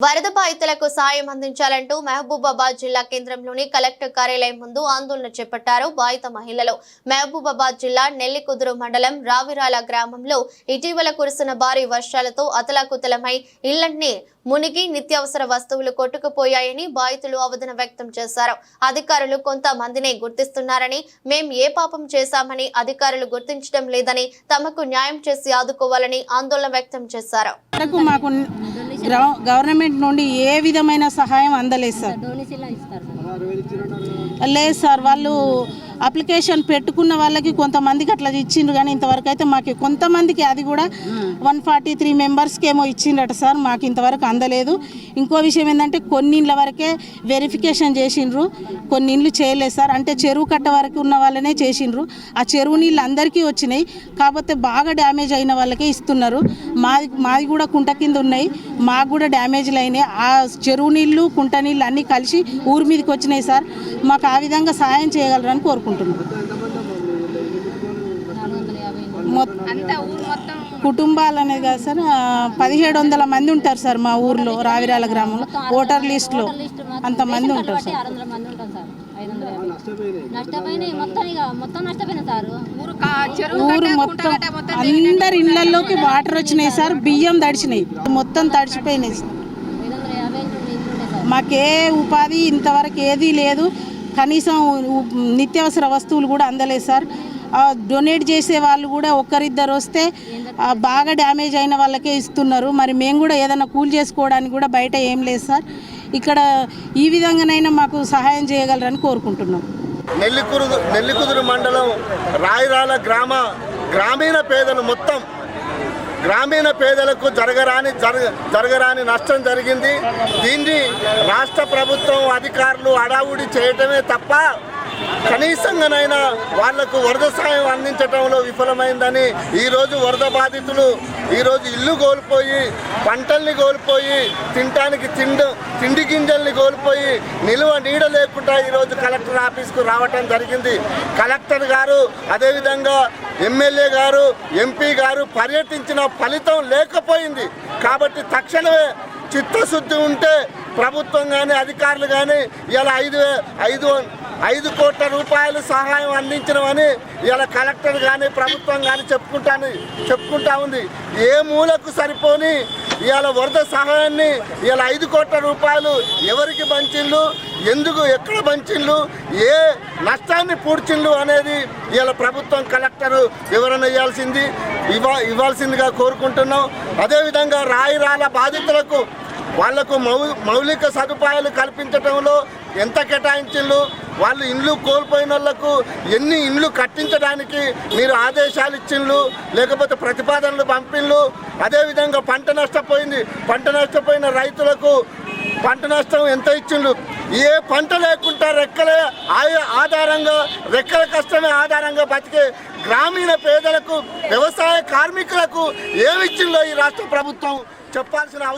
వరద బాధితులకు సాయం అందించాలంటూ మహబూబాబాద్ జిల్లా కేంద్రంలోని కలెక్టర్ కార్యాలయం ముందు ఆందోళన చేపట్టారు బాధిత మహిళలు. మహబూబాబాద్ జిల్లా నెల్లికుదురు మండలం రావిరాల గ్రామంలో ఇటీవల కురిసిన భారీ వర్షాలతో అతలాకుతలమై ఇళ్ళన్నీ మునిగి నిత్యావసర వస్తువులు కొట్టుకుపోయాయని బాధితులు ఆవేదన వ్యక్తం చేశారు. అధికారులు కొంతమందినే గుర్తిస్తున్నారని మేం ఏ పాపం చేశామని అధికారులు గుర్తించడం లేదని తమకు న్యాయం చేసి ఆదుకోవాలని ఆందోళన వ్యక్తం చేశారు. గవర్నమెంట్ నుండి ఏ విధమైన సహాయం అందలేదు సార్ లేదు సార్ వాళ్ళు అప్లికేషన్ పెట్టుకున్న వాళ్ళకి కొంతమందికి అట్లా ఇచ్చిండ్రు కానీ ఇంతవరకు అయితే మాకు కొంతమందికి అది కూడా వన్ ఫార్టీ త్రీ మెంబర్స్కి ఏమో ఇచ్చిండట సార్ మాకు ఇంతవరకు అందలేదు. ఇంకో విషయం ఏంటంటే కొన్ని ఇండ్ల వరకే వెరిఫికేషన్ చేసిండ్రు. కొన్ని ఇండ్లు చేయలేదు సార్ అంటే చెరువు కట్ట వరకు ఉన్న వాళ్ళనే చేసిండ్రు. ఆ చెరువు నీళ్ళు అందరికీ వచ్చినాయి కాకపోతే బాగా డ్యామేజ్ అయిన వాళ్ళకే ఇస్తున్నారు. మాది మాది కూడా కుంట కింద ఉన్నాయి. మాకు కూడా డ్యామేజ్లు అయినాయి. ఆ చెరువు నీళ్ళు కుంట నీళ్ళు అన్నీ కలిసి ఊరి మీదకి వచ్చినాయి సార్. మాకు ఆ విధంగా సాయం చేయగలరని కోరుకుంటున్నాం. మొత్తం కుటుంబాలు అనేది కాదు సార్ పదిహేడు వందల మంది ఉంటారు సార్ మా ఊర్లో రావిరాల గ్రామంలో. ఓటర్ లిస్టులో అంతమంది ఉంటారు సార్. ఐదు వందల యాభై నష్టపోయినాయి. మొత్తం ఇక మొత్తం నష్టపోయినా సార్. ఊరు మొత్తం అందరి ఇళ్ళలోకి వాటర్ వచ్చినాయి సార్. బియ్యం తడిచినాయి. మొత్తం తడిచిపోయినాయి. సార్. మాకే ఉపాధి ఇంతవరకు ఏదీ లేదు. కనీసం నిత్యావసర వస్తువులు కూడా అందలేదు సార్. డొనేట్ చేసే వాళ్ళు కూడా ఒక్కరిద్దరు వస్తే బాగా డ్యామేజ్ అయిన వాళ్ళకే ఇస్తున్నారు. మరి మేము కూడా ఏదైనా కూల్ చేసుకోవడానికి కూడా బయట ఏం లేదు సార్. ఇక్కడ ఈ విధంగానైనా మాకు సహాయం చేయగలరని కోరుకుంటున్నాం. నెల్లికురు నెల్లికుదురు మండలం రాయిరాల గ్రామ గ్రామీణ పేదలు మొత్తం గ్రామీణ పేదలకు జరగరాని జరగ జరగరాని నష్టం జరిగింది. దీన్ని రాష్ట్ర ప్రభుత్వం అధికారులు అడావుడి చేయటమే తప్ప కనీసంగానైనా వాళ్ళకు వరద సాయం అందించడంలో విఫలమైందని ఈరోజు వరద బాధితులు ఈరోజు ఇల్లు కోల్పోయి పంటల్ని కోల్పోయి తినటానికి తిండి తిండి గింజల్ని కోల్పోయి నిలువ నీడ లేకుండా ఈరోజు కలెక్టర్ ఆఫీస్కు రావటం జరిగింది. కలెక్టర్ గారు అదేవిధంగా ఎమ్మెల్యే గారు ఎంపీ గారు పర్యటించిన ఫలితం లేకపోయింది. కాబట్టి తక్షణమే చిత్తశుద్ధి ఉంటే ప్రభుత్వం కానీ అధికారులు కానీ ఇలా ఐదు వే- ఐదు ఐదు కోట్ల రూపాయలు సహాయం అందించడమని ఇలా కలెక్టర్ కానీ ప్రభుత్వం కానీ చెప్పుకుంటాను చెప్పుకుంటా ఉంది. ఏ మూలకు సరిపోని ఇవాళ వరద సహాయాన్ని ఇలా ఐదు కోట్ల రూపాయలు ఎవరికి పంచిండ్లు ఎందుకు ఎక్కడ పంచిండ్లు ఏ నష్టాన్ని పూడ్చిండ్లు అనేది ఇవాళ ప్రభుత్వం కలెక్టర్ వివరణ ఇవ్వాల్సింది ఇవ్వ ఇవ్వాల్సిందిగా కోరుకుంటున్నాం. అదేవిధంగా రాయి రాళ్ళ బాధితులకు వాళ్ళకు మౌ మౌలిక సదుపాయాలు కల్పించడంలో ఎంత కేటాయించిండ్రు వాళ్ళు ఇండ్లు కోల్పోయిన వాళ్ళకు ఎన్ని ఇండ్లు కట్టించడానికి మీరు ఆదేశాలు ఇచ్చిండ్రు లేకపోతే ప్రతిపాదనలు పంపిండ్రు అదేవిధంగా పంట నష్టపోయింది. పంట నష్టపోయిన రైతులకు పంట నష్టం ఎంత ఇచ్చిండ్రు ఏ పంట లేకుండా రెక్కలే ఆధారంగా రెక్కల కష్టమే ఆధారంగా బతికే గ్రామీణ పేదలకు వ్యవసాయ కార్మికులకు ఏమిచ్చిందో ఈ రాష్ట్ర ప్రభుత్వం? చెప్పాల్సిన అవసరం